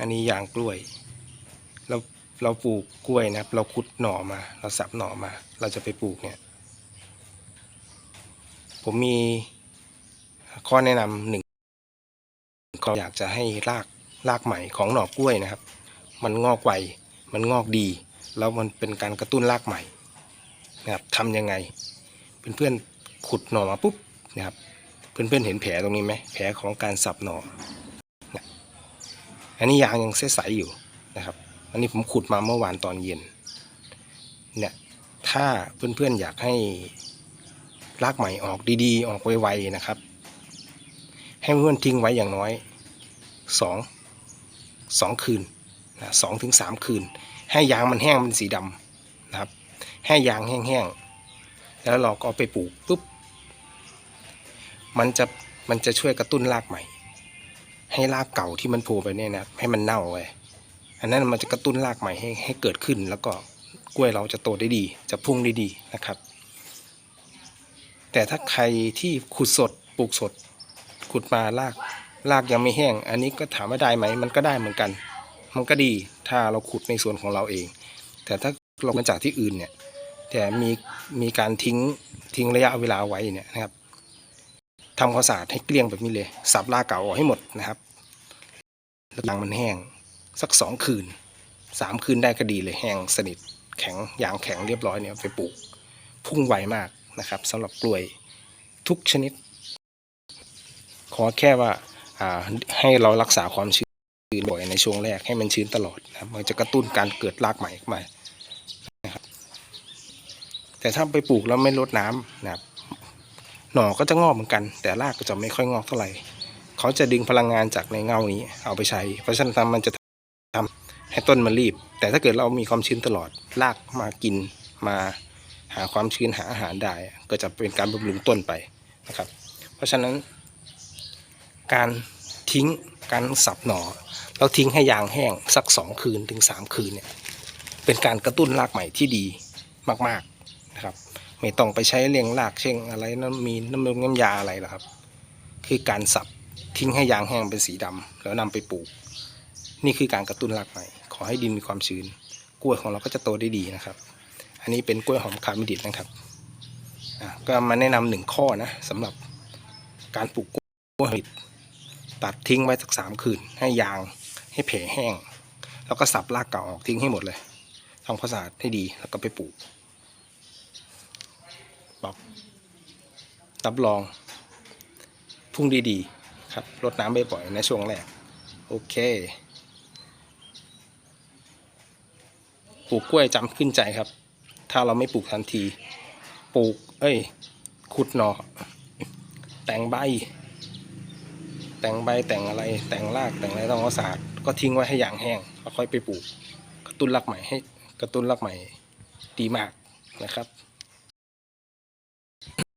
อันนี้ยางกล้วย เราเราปลูกกล้วยนะครับ เราขุดหน่อมา เราสับหน่อมา เราจะไปปลูกเนี่ย ผมมีข้อแนะนำหนึ่งก็อยากจะให้รากรากใหม่ของหน่อกล้วยนะครับ มันงอกไวมันงอกดี แล้วมันเป็นการกระตุ้นรากใหม่นะครับทำยังไง เพื่อนๆขุดหน่อมาปุ๊บนะครับ เพื่อนๆเห็นแผลตรงนี้ไหมแผลของการสับหน่อ อันนี้ยางยังใสๆอยู่นะครับ อันนี้ผมขุดมาเมื่อวานตอนเย็น เนี่ย ถ้าเพื่อนๆอยากให้รากใหม่ออกดีๆ ออกไวๆนะครับ ให้เพื่อนทิ้งไว้อย่างน้อยสองสองคืนนะสองถึงสามคืน ให้ยางมันแห้งเป็นสีดำนะครับ ให้ยางแห้งๆ แล้วเราก็เอาไปปลูกปุ๊บ มันจะมันจะช่วยกระตุ้นรากใหม่ ให้รากเก่าที่มันโผล่ไปเนี่ยนะให้มันเน่าไปอันนั้นมันจะกระตุ้นรากใหม่ให้ให้เกิดขึ้น แล้วก็กล้วยเราจะโตได้ดี จะพุ่งได้ดีนะครับ แต่ถ้าใครที่ขุดสดปลูกสด ขุดมารากรากยังไม่แห้ง อันนี้ก็ถามว่าได้ไหมมันก็ได้เหมือนกัน มันก็ดีถ้าเราขุดในส่วนของเราเอง แต่ถ้าเรามาจากที่อื่นเนี่ย แต่มีมีการทิ้งทิ้งระยะเวลาไว้เนี่ยนะครับทำความสะอาดให้เกลี้ยงแบบนี้เลย สับรากเก่าออกให้หมดนะครับ ยางมันแห้ง สักสองคืนสามคืนได้ก็ดีเลยแห้งสนิทแข็งยางแข็งเรียบร้อยเนี่ยไปปลูก พุ่งไวมากนะครับสำหรับกล้วยทุกชนิด ขอแค่ว่าให้เรารักษาความชื้นบ่อยในช่วงแรกให้มันชื้นตลอดนะมันจะกระตุ้นการเกิดรากใหม่ขึ้นมาแต่ถ้าไปปลูกแล้วไม่รดน้ำนะครับหน่อก็จะงอกเหมือนกัน แต่รากก็จะไม่ค่อยงอกเท่าไหร่ เขาจะดึงพลังงานจากในเงานี้ เอาไปใช้ เพราะฉะนั้นมันจะทำให้ต้นมันรีบ แต่ถ้าเกิดเรามีความชื้นตลอดรากมากินมาหาความชื้นหาอาหารได้ ก็จะเป็นการบำรุงต้นไปนะครับ เพราะฉะนั้น การทิ้งการสับหน่อแล้วทิ้งให้ยางแห้งสักสองคืนถึงสามคืนเนี่ยเป็นการกระตุ้นรากใหม่ที่ดีมากๆนะครับ ไม่ต้องไปใช้เลี้ยงรากเช่งอะไรนั้นมีน้ำมันน้ำยาอะไรหรอกครับ คือการสับ ทิ้งให้ยางแห้งเป็นสีดำแล้วนำไปปลูก นี่คือการกระตุ้นรากใหม่ ขอให้ดินมีความชื้น กล้วยของเราก็จะโตได้ดีนะครับ อันนี้เป็นกล้วยหอมคาร์มิดิตนะครับก็มาแนะนำหนึ่งข้อนะสำหรับการปลูกกล้วยหอมคาร์มิดิตตัดทิ้งไว้สักสามคืน ให้ยางให้แผลแห้ง แล้วก็สับรากเก่าออกทิ้งให้หมดเลยทำความสะอาดให้ดีแล้วก็ไปปลูกบอกรับรอง พุ่งดีๆ ครับรดน้ำบ่อยๆในช่วงแรก โอเคปลูกกล้วยจำขึ้นใจครับ ถ้าเราไม่ปลูกทันที ปลูก เอ้ย ขุดหนอแต่งใบ แต่งใบแต่งอะไร แต่งรากแต่งอะไรต้องเอาสาดก็ทิ้งไว้ให้อย่างแห้งแล้วค่อยไปปลูก กระตุ้นรากใหม่ให้ กระตุ้นรากใหม่ดีมากนะครับ